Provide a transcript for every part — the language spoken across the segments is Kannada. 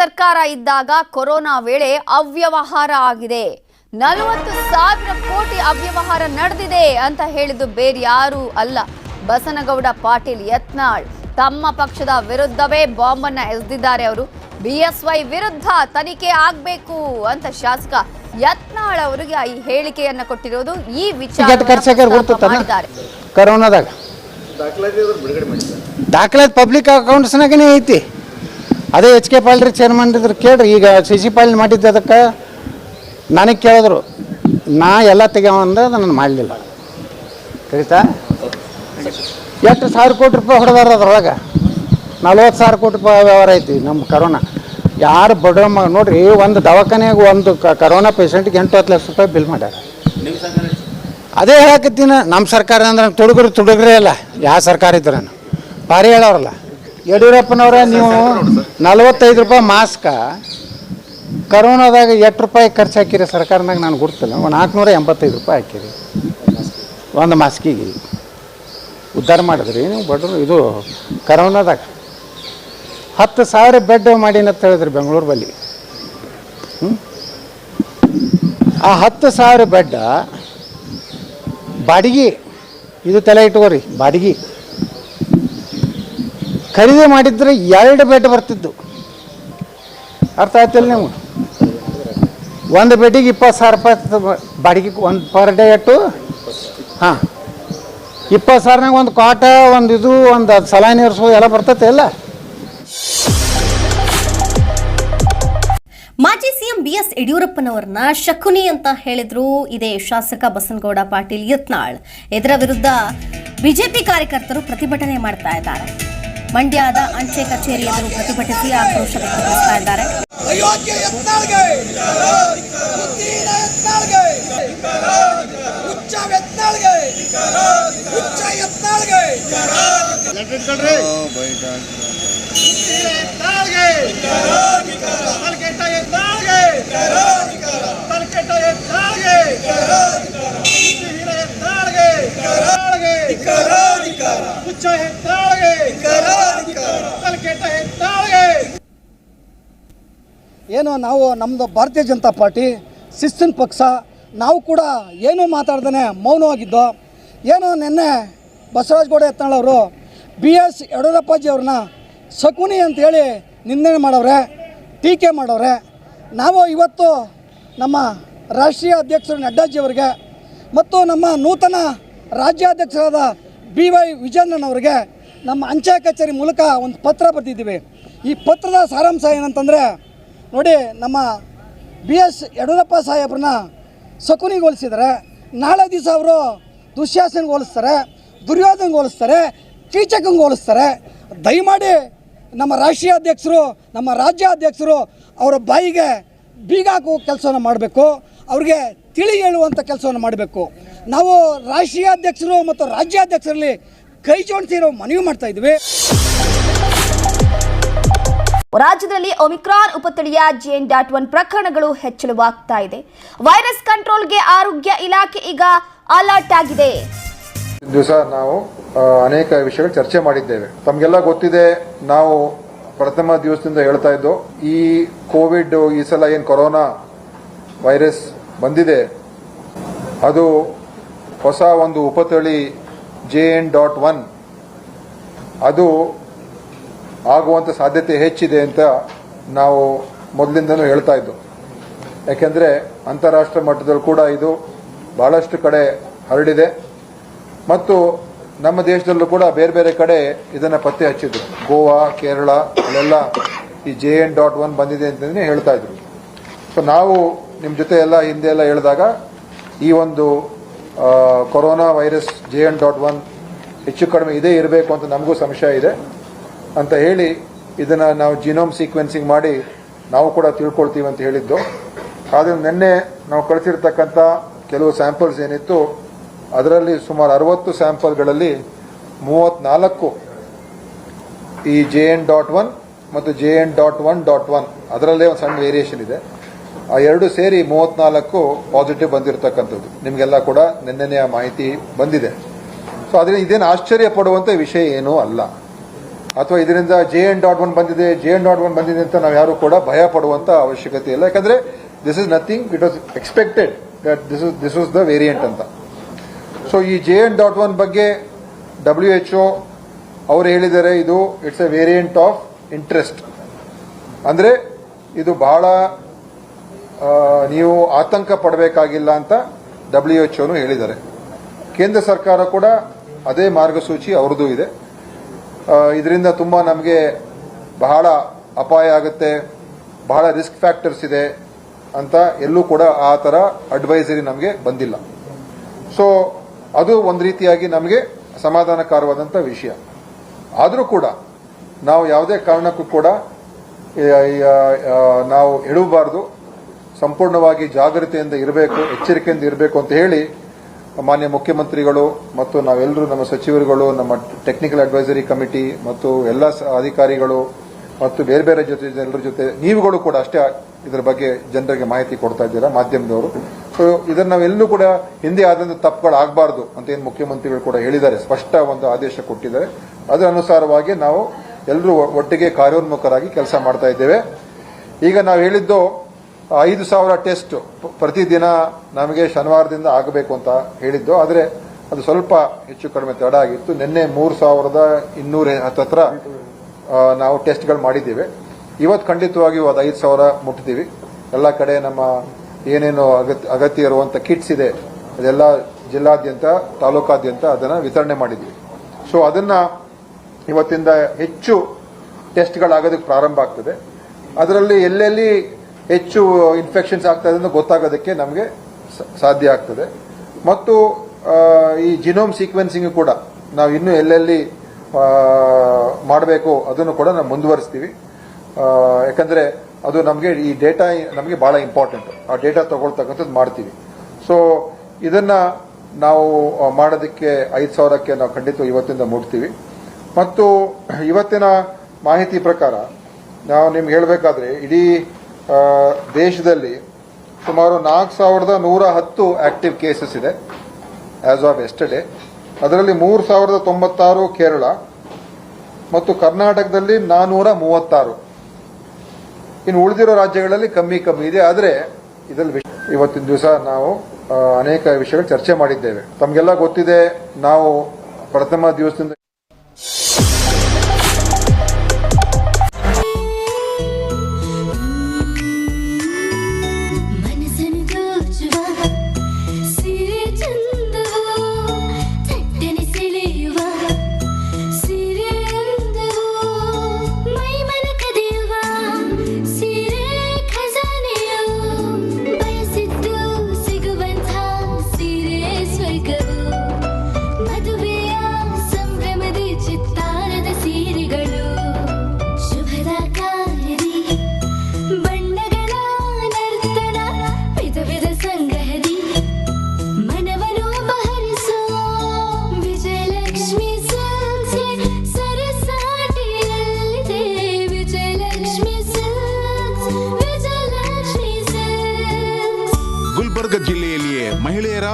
ಸರ್ಕಾರ ಇದ್ದಾಗ ಕೊರೋನಾ ವೇಳೆ ಅವ್ಯವಹಾರ ಆಗಿದೆ. ನಲವತ್ತು ಸಾವಿರ ಕೋಟಿ ಅವ್ಯವಹಾರ ನಡೆದಿದೆ ಅಂತ ಹೇಳಿದ್ದು ಬೇರೆ ಯಾರೂ ಅಲ್ಲ. ಬಸನಗೌಡ ಪಾಟೀಲ್ ಯತ್ನಾಳ್ ತಮ್ಮ ಪಕ್ಷದ ವಿರುದ್ಧವೇ ಬಾಂಬ್ ಅನ್ನ ಎಸೆದಿದ್ದಾರೆ ಅವರು. ಬಿಎಸ್ವೈ ವಿರುದ್ಧ ತನಿಖೆ ಆಗ್ಬೇಕು ಅಂತ ಶಾಸಕ ಯತ್ನಾಳ್ ಅವರಿಗೆ ಈ ಹೇಳಿಕೆಯನ್ನ ಕೊಟ್ಟಿರೋದು. ಈ ವಿಚಾರ ಕರೋನಾದಾಗ. ದಾಖಲಾತಿ ಪಬ್ಲಿಕ್ ಅಕೌಂಟ್ಸ್ನಾಗನೇ ಐತಿ. ಅದೇ ಎಚ್ ಕೆ ಪಾಲ್ರಿ ಚೇರ್ಮನ್ ಇದ್ರು ಕೇಳ್ರಿ, ಈಗ ಸಿ ಸಿ ಪಾಲ್ ಮಾಡಿದ್ದೆ ಅದಕ್ಕೆ ನನಗೆ ಕೇಳಿದ್ರು, ನಾ ಎಲ್ಲ ತೆಗ್ಯಾವಂದ ನಾನು ಮಾಡಲಿಲ್ಲ. ತಿಳಿತಾ? ಎಷ್ಟು ಸಾವಿರ ಕೋಟಿ ರೂಪಾಯಿ ಹೊಡೆದಾರ ಅದ್ರೊಳಗೆ? ನಲ್ವತ್ತು ಸಾವಿರ ಕೋಟಿ ರೂಪಾಯಿ ವ್ಯವಹಾರ ಐತಿ ನಮ್ಮ ಕರೋನಾ. ಯಾರು ಬಡವ ನೋಡ್ರಿ, ಒಂದು ದವಾಖಾನೆಗೆ ಒಂದು ಕ- ಕರೋನಾ ಪೇಷಂಟ್ಗೆ ಎಂಟು ಹತ್ತು ಲಕ್ಷ ರೂಪಾಯಿ ಬಿಲ್ ಮಾಡ್ಯಾರ. ಅದೇ ಹೇಳಕತ್ತೀನಿ ನಮ್ಮ ಸರ್ಕಾರ ಅಂದ್ರೆ ತುಡುಗರು ತುಡುಗ್ರೇ ಇಲ್ಲ ಯಾವ ಸರ್ಕಾರ ಇದ್ರ ಭಾರಿ ಹೇಳೋರಲ್ಲ ಯಡಿಯೂರಪ್ಪನವ್ರ ನೀವು ನಲವತ್ತೈದು ರೂಪಾಯಿ ಮಾಸ್ಕ, ಕರೋನಾದಾಗ ಎಷ್ಟು ರೂಪಾಯಿ ಖರ್ಚು ಹಾಕಿರಿ ಸರ್ಕಾರನಾಗ ನಾನು ಗುರ್ತಿಲ್ಲ. ಒಂದು ನಾಲ್ಕುನೂರ ಎಂಬತ್ತೈದು ರೂಪಾಯಿ ಹಾಕಿರಿ. ಒಂದು ಮಾಸ್ಕಿಗೆ. ಉದ್ಧಾರ ಮಾಡಿದ್ರಿ. ನೀವು ಬಡ್ರು ಇದು ಕರೋನಾದಾಗ. ಹತ್ತು ಸಾವಿರ ಬೆಡ್ ಅಂತ ಹೇಳಿದ್ರಿ ಬೆಂಗಳೂರು ಹ್ಮ್? ಆ ಹತ್ತು ಸಾವಿರ ಬೆಡ್, ಬಾಡಿಗೆ, ಇದು ತಲೆ ಇಟ್ಕೋರಿ, ಬಾಡಿಗೆ. ಖರೀದಿ ಮಾಡಿದ್ರೆ ಎರಡು ಬೆಡ್ ಬರ್ತಿದ್ದು ಅರ್ಥ ಆಯ್ತಿಲ್ಲ ನೀವು ಒಂದು ಬೆಡ್ಡಿಗೆ ಇಪ್ಪತ್ತು ಸಾವಿರ ರೂಪಾಯಿ ಬಾಡಿಗೆ ಒಂದು ಪರ್ ಡೇ ಎಟ್ಟು ಹಾಂ. ಇಪ್ಪತ್ತು ಸಾವಿರನಾಗ ಒಂದು ಕಾಟ, ಒಂದು ಇದು, ಒಂದು ಸಲಾನಿ ಇರಿಸೋದು ಎಲ್ಲ ಬರ್ತೈತೆ ಎಲ್ಲ? ಮಾಜಿ ಸಿಎಂ ಬಿಎಸ್ ಯಡಿಯೂರಪ್ಪನವರನ್ನ ಶಕುನಿ ಅಂತ ಹೇಳಿದ್ರು. ಇದೇ ಶಾಸಕ ಬಸನಗೌಡ ಪಾಟೀಲ್ ಯತ್ನಾಳ್. ಇದರ ವಿರುದ್ಧ ಬಿಜೆಪಿ ಕಾರ್ಯಕರ್ತರು ಪ್ರತಿಭಟನೆ ಮಾಡ್ತಾ ಇದ್ದಾರೆ. ಮಂಡ್ಯದ ಅಂಚೆ ಕಚೇರಿ ಎದುರು ಪ್ರತಿಭಟಿಸಿ ಆಕ್ರೋಶ ವ್ಯಕ್ತಪಡಿಸ್ತಾ ಇದ್ದಾರೆ ಅಯೋಗ್ಯ ಯತ್ನಾಳ್ಗೆ ಏನು ನಾವು ನಮ್ಮದು ಭಾರತೀಯ ಜನತಾ ಪಾರ್ಟಿ, ಶಿಸ್ತಿನ ಪಕ್ಷ, ನಾವು ಕೂಡ ಏನೂ ಮಾತಾಡ್ದೇ ಮೌನವಾಗಿದ್ದೋ, ಏನು ನಿನ್ನೆ ಬಸವರಾಜಗೌಡ ಯತ್ನಾಳ್ ಅವರು ಬಿ ಎಸ್ ಯಡಿಯೂರಪ್ಪಾಜಿ ಅವ್ರನ್ನ ಶಕುನಿ ಅಂತೇಳಿ ನಿಂದನೆ ಮಾಡವ್ರೆ, ಟೀಕೆ ಮಾಡವ್ರೆ. ನಾವು ಇವತ್ತು ನಮ್ಮ ರಾಷ್ಟ್ರೀಯ ಅಧ್ಯಕ್ಷರು ನಡ್ಡಾಜಿ ಅವರಿಗೆ ಮತ್ತು ನಮ್ಮ ನೂತನ ರಾಜ್ಯಾಧ್ಯಕ್ಷರಾದ ಬಿ ವೈ ವಿಜೇಂದ್ರನವ್ರಿಗೆ ನಮ್ಮ ಅಂಚೆ ಕಚೇರಿ ಮೂಲಕ ಒಂದು ಪತ್ರ ಬರೆದಿದ್ದೀವಿ. ಈ ಪತ್ರದ ಸಾರಾಂಶ ಏನಂತಂದರೆ ನೋಡಿ, ನಮ್ಮ ಬಿ ಎಸ್ ಯಡಿಯೂರಪ್ಪ ಸಾಹೇಬ್ರನ್ನ ಶಕುನಿಗೋಲಿಸಿದರೆ ನಾಳೆ ದಿವಸ ಅವರು ದುಶ್ಯಾಸನಿಗೆ ಹೋಲಿಸ್ತಾರೆ, ದುರ್ಯೋಧನಿಗೆ ಹೋಲಿಸ್ತಾರೆ, ಕೀಚಕಂಗೆ ಹೋಲಿಸ್ತಾರೆ. ದಯಮಾಡಿ ನಮ್ಮ ರಾಷ್ಟ್ರೀಯ ಅಧ್ಯಕ್ಷರು, ನಮ್ಮ ರಾಜ್ಯ ಅಧ್ಯಕ್ಷರು ಅವರ ಬಾಯಿಗೆ ಬೀಗ ಹಾಕುವ ಕೆಲಸವನ್ನು ಮಾಡಬೇಕು, ಅವ್ರಿಗೆ ತಿಳಿ ಹೇಳುವಂಥ ಕೆಲಸವನ್ನು ಮಾಡಬೇಕು. ನಾವು ರಾಷ್ಟ್ರೀಯ ಅಧ್ಯಕ್ಷರು ಮತ್ತು ರಾಜ್ಯಾಧ್ಯಕ್ಷರಲ್ಲಿ ಕೈ ಜೋಡಿಸಿ ನಾವು ಮನವಿ ಮಾಡ್ತಾ ಇದ್ವಿ ರಾಜ್ಯದಲ್ಲಿ ಒಮಿಕ್ರಾನ್ ಉಪತಳಿಯ ಜೆನ್ ಡಾಟ್ ಒನ್ ಪ್ರಕರಣಗಳು ಹೆಚ್ಚಳವಾಗ್ತಾ ಇದೆ. ವೈರಸ್ ಕಂಟ್ರೋಲ್ಗೆ ಆರೋಗ್ಯ ಇಲಾಖೆ ಈಗ ಅಲರ್ಟ್ ಆಗಿದೆ. ದಿವಸ ನಾವು ಅನೇಕ ವಿಷಯಗಳು ಚರ್ಚೆ ಮಾಡಿದ್ದೇವೆ. ತಮಗೆಲ್ಲ ಗೊತ್ತಿದೆ, ನಾವು ಪ್ರಥಮ ದಿವಸದಿಂದ ಹೇಳ್ತಾ ಇದ್ದು, ಈ ಕೋವಿಡ್ ಈ ಸಲ ಏನು ಕೊರೋನಾ ವೈರಸ್ ಬಂದಿದೆ, ಅದು ಹೊಸ ಒಂದು ಉಪತಳಿ ಜೆ ಎನ್ ಡಾಟ್ ಒನ್ ಅದು ಆಗುವಂಥ ಸಾಧ್ಯತೆ ಹೆಚ್ಚಿದೆ ಅಂತ ನಾವು ಮೊದಲಿಂದನೂ ಹೇಳ್ತಾ ಇದ್ದು. ಯಾಕೆಂದರೆ ಅಂತಾರಾಷ್ಟ್ರ ಮಟ್ಟದಲ್ಲಿ ಕೂಡ ಇದು ಬಹಳಷ್ಟು ಕಡೆ ಹರಡಿದೆ. ಮತ್ತು ನಮ್ಮ ದೇಶದಲ್ಲೂ ಕೂಡ ಬೇರೆ ಬೇರೆ ಕಡೆ ಇದನ್ನು ಪತ್ತೆ ಹಚ್ಚಿದ್ರು. ಗೋವಾ, ಕೇರಳ, ಅಲ್ಲೆಲ್ಲ ಈ ಜೆ ಎನ್ ಡಾಟ್ ಒನ್ ಬಂದಿದೆ ಅಂತಲೇ ಹೇಳ್ತಾ ಇದ್ರು. ಸೊ ನಾವು ನಿಮ್ಮ ಜೊತೆ ಎಲ್ಲ ಹಿಂದೆ ಎಲ್ಲ ಹೇಳಿದಾಗ ಈ ಒಂದು corona virus J N dot one ಹೆಚ್ಚು ಕಡಿಮೆ ಇದೇ ಇರಬೇಕು ಅಂತ ನಮಗೂ ಸಂಶಯ ಇದೆ. ಅಂತ ಹೇಳಿ ಇದನ್ನು ನಾವು ಜಿನೋಮ್ ಸೀಕ್ವೆನ್ಸಿಂಗ್ ಮಾಡಿ ನಾವು ಕೂಡ ತಿಳ್ಕೊಳ್ತೀವಿ ಅಂತ ಹೇಳಿದ್ದು. ಆದರೆ ನಿನ್ನೆ ನಾವು ಕಳಿಸಿರ್ತಕ್ಕಂಥ ಕೆಲವು ಸ್ಯಾಂಪಲ್ಸ್ ಏನಿತ್ತು, ಅದರಲ್ಲಿ ಸುಮಾರು ಅರವತ್ತು ಸ್ಯಾಂಪಲ್ಗಳಲ್ಲಿ ಮೂವತ್ನಾಲ್ಕು ಈ ಜೆ ಎನ್ ಡಾಟ್ ಒನ್ ಮತ್ತು J N dot one dot one ಅದರಲ್ಲೇ ಒಂದು ಸಣ್ಣ ವೇರಿಯೇಷನ್ ಇದೆ. ಆ ಎರಡು ಸೇರಿ ಮೂವತ್ನಾಲ್ಕು ಪಾಸಿಟಿವ್ ಬಂದಿರತಕ್ಕಂಥದ್ದು. ನಿಮಗೆಲ್ಲ ಕೂಡ ನಿನ್ನೆ ಆ ಮಾಹಿತಿ ಬಂದಿದೆ. ಸೊ ಅದರಿಂದ ಇದೇನು ಆಶ್ಚರ್ಯ ಪಡುವಂಥ ವಿಷಯ ಏನೂ ಅಲ್ಲ. ಅಥವಾ ಇದರಿಂದ ಜೆ ಎನ್ ಡಾಟ್ ಒನ್ ಬಂದಿದೆ ಜೆ ಎನ್ ಡಾಟ್ ಒನ್ ಬಂದಿದೆ ಅಂತ ನಾವು ಯಾರು ಕೂಡ ಭಯ ಪಡುವಂತ ಅವಶ್ಯಕತೆ ಇಲ್ಲ. ಯಾಕಂದ್ರೆ this is nothing it was expected that this is this was the variant ಅಂತ. ಸೊ ಈ ಜೆ ಎನ್ ಡಾಟ್ ಒನ್ ಬಗ್ಗೆ ಡಬ್ಲ್ಯೂ ಎಚ್ ಒ ಅವರು ಹೇಳಿದ್ದಾರೆ, ಇದು it's a variant of interest ಅಂದ್ರೆ ಇದು ಬಹಳ ನೀವು ಆತಂಕ ಪಡಬೇಕಾಗಿಲ್ಲ ಅಂತ ಡಬ್ಲ್ಯೂ ಎಚ್ ಒನು ಹೇಳಿದ್ದಾರೆ. ಕೇಂದ್ರ ಸರ್ಕಾರ ಕೂಡ ಅದೇ ಮಾರ್ಗಸೂಚಿ ಅವ್ರದ್ದು ಇದೆ. ಇದರಿಂದ ತುಂಬ ನಮಗೆ ಬಹಳ ಅಪಾಯ ಆಗುತ್ತೆ, ಬಹಳ ರಿಸ್ಕ್ ಫ್ಯಾಕ್ಟರ್ಸ್ ಇದೆ ಅಂತ ಎಲ್ಲೂ ಕೂಡ ಆ ಥರ ಅಡ್ವೈಸರಿ ನಮಗೆ ಬಂದಿಲ್ಲ. ಸೊ ಅದು ಒಂದು ರೀತಿಯಾಗಿ ನಮಗೆ ಸಮಾಧಾನಕಾರವಾದಂಥ ವಿಷಯ. ಆದರೂ ಕೂಡ ನಾವು ಯಾವುದೇ ಕಾರಣಕ್ಕೂ ಕೂಡ ನಾವು ಹೇಳಬಾರ್ದು ಸಂಪೂರ್ಣವಾಗಿ ಜಾಗೃತಿಯಿಂದ ಇರಬೇಕು, ಎಚ್ಚರಿಕೆಯಿಂದ ಇರಬೇಕು ಅಂತ ಹೇಳಿ ಮಾನ್ಯ ಮುಖ್ಯಮಂತ್ರಿಗಳು ಮತ್ತು ನಾವೆಲ್ಲರೂ ನಮ್ಮ ಸಚಿವರುಗಳು, ನಮ್ಮ ಟೆಕ್ನಿಕಲ್ ಅಡ್ವೈಸರಿ ಕಮಿಟಿ ಮತ್ತು ಎಲ್ಲ ಅಧಿಕಾರಿಗಳು ಮತ್ತು ಬೇರೆ ಬೇರೆ ಜೊತೆ ಎಲ್ಲರ ಜೊತೆ ನೀವುಗಳು ಕೂಡ ಅಷ್ಟೇ ಇದರ ಬಗ್ಗೆ ಜನರಿಗೆ ಮಾಹಿತಿ ಕೊಡ್ತಾ ಇದ್ದೀರಾ ಮಾಧ್ಯಮದವರು. ಸೊ ಇದನ್ನ ನಾವೆಲ್ಲೂ ಕೂಡ ಹಿಂದೆ ಆದಂತ ತಪ್ಪುಗಳಾಗಬಾರ್ದು ಅಂತ ಏನು ಮುಖ್ಯಮಂತ್ರಿಗಳು ಕೂಡ ಹೇಳಿದ್ದಾರೆ, ಸ್ಪಷ್ಟ ಒಂದು ಆದೇಶ ಕೊಟ್ಟಿದ್ದಾರೆ. ಅದರ ಅನುಸಾರವಾಗಿ ನಾವು ಎಲ್ಲರೂ ಒಟ್ಟಿಗೆ ಕಾರ್ಯೋನ್ಮುಖರಾಗಿ ಕೆಲಸ ಮಾಡ್ತಾ ಇದ್ದೇವೆ. ಈಗ ನಾವು ಹೇಳಿದ್ದು ಐದು ಸಾವಿರ ಟೆಸ್ಟ್ ಪ್ರತಿದಿನ ನಮಗೆ ಶನಿವಾರದಿಂದ ಆಗಬೇಕು ಅಂತ ಹೇಳಿದ್ದು. ಆದರೆ ಅದು ಸ್ವಲ್ಪ ಹೆಚ್ಚು ಕಡಿಮೆ ತಡ ಆಗಿತ್ತು. ನಿನ್ನೆ ಮೂರು ಸಾವಿರದ ಇನ್ನೂರ ಹತ್ತತ್ರ ನಾವು ಟೆಸ್ಟ್ಗಳು ಮಾಡಿದ್ದೀವಿ. ಇವತ್ತು ಖಂಡಿತವಾಗಿಯೂ ಅದು ಐದು ಸಾವಿರ ಮುಟ್ತೀವಿ. ಎಲ್ಲ ಕಡೆ ನಮ್ಮ ಏನೇನು ಅಗತ್ಯ ಅಗತ್ಯ ಇರುವಂಥ ಕಿಟ್ಸ್ ಇದೆ. ಅದೆಲ್ಲ ಜಿಲ್ಲಾದ್ಯಂತ, ತಾಲೂಕಾದ್ಯಂತ ಅದನ್ನು ವಿತರಣೆ ಮಾಡಿದ್ದೀವಿ. ಸೊ ಅದನ್ನ ಇವತ್ತಿಂದ ಹೆಚ್ಚು ಟೆಸ್ಟ್ಗಳಾಗೋದಕ್ಕೆ ಪ್ರಾರಂಭ ಆಗ್ತದೆ. ಅದರಲ್ಲಿ ಎಲ್ಲೆಲ್ಲಿ ಹೆಚ್ಚು ಇನ್ಫೆಕ್ಷನ್ಸ್ ಆಗ್ತಾ ಇದೆ ಗೊತ್ತಾಗೋದಕ್ಕೆ ನಮಗೆ ಸಾಧ್ಯ ಆಗ್ತದೆ. ಮತ್ತು ಈ ಜಿನೋಮ್ ಸೀಕ್ವೆನ್ಸಿಂಗ್ ಕೂಡ ನಾವು ಇನ್ನೂ ಎಲ್ಲೆಲ್ಲಿ ಮಾಡಬೇಕು ಅದನ್ನು ಕೂಡ ನಾವು ಮುಂದುವರಿಸ್ತೀವಿ. ಯಾಕಂದರೆ ಅದು ನಮಗೆ ಈ ಡೇಟಾ ನಮಗೆ ಬಹಳ ಇಂಪಾರ್ಟೆಂಟ್ ಆ ಡೇಟಾ ತಗೊಳ್ತಕ್ಕಂಥದ್ದು ಮಾಡ್ತೀವಿ. ಸೊ ಇದನ್ನ ನಾವು ಮಾಡೋದಕ್ಕೆ ಐದು ಸಾವಿರಕ್ಕೆ ನಾವು ಖಂಡಿತ ಇವತ್ತಿಂದ ಮುಟ್ತೀವಿ. ಮತ್ತು, ಇವತ್ತಿನ ಮಾಹಿತಿ ಪ್ರಕಾರ ನಾವು ನಿಮ್ಗೆ ಹೇಳಬೇಕಾದ್ರೆ ಇಡೀ ದೇಶದಲ್ಲಿ ಸುಮಾರು ನಾಲ್ಕು ಸಾವಿರದ ನೂರ ಹತ್ತು ಆಕ್ಟಿವ್ ಕೇಸಸ್ ಇದೆ ಆಸ್ ಆಫ್ ಎಸ್ಟರ್ಡೇ ಅದರಲ್ಲಿ ಮೂರು ಸಾವಿರದ ತೊಂಬತ್ತಾರು ಕೇರಳ ಮತ್ತು ಕರ್ನಾಟಕದಲ್ಲಿ ನಾನ್ನೂರ ಮೂವತ್ತಾರು. ಇನ್ನು ಉಳಿದಿರೋ ರಾಜ್ಯಗಳಲ್ಲಿ ಕಮ್ಮಿ ಕಮ್ಮಿ ಇದೆ, ಆದರೆ ಇದರಲ್ಲಿ ಇವತ್ತಿನ ದಿವಸ ನಾವು ಅನೇಕ ವಿಷಯಗಳು ಚರ್ಚೆ ಮಾಡಿದ್ದೇವೆ. ತಮಗೆಲ್ಲ ಗೊತ್ತಿದೆ, ನಾವು ಪ್ರಥಮ ದಿವಸದಿಂದ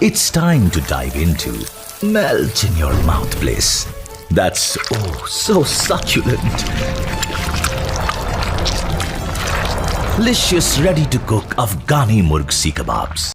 It's time to dive into melt in your mouth bliss. That's oh so succulent. Delicious ready to cook Afghani murg si kebabs.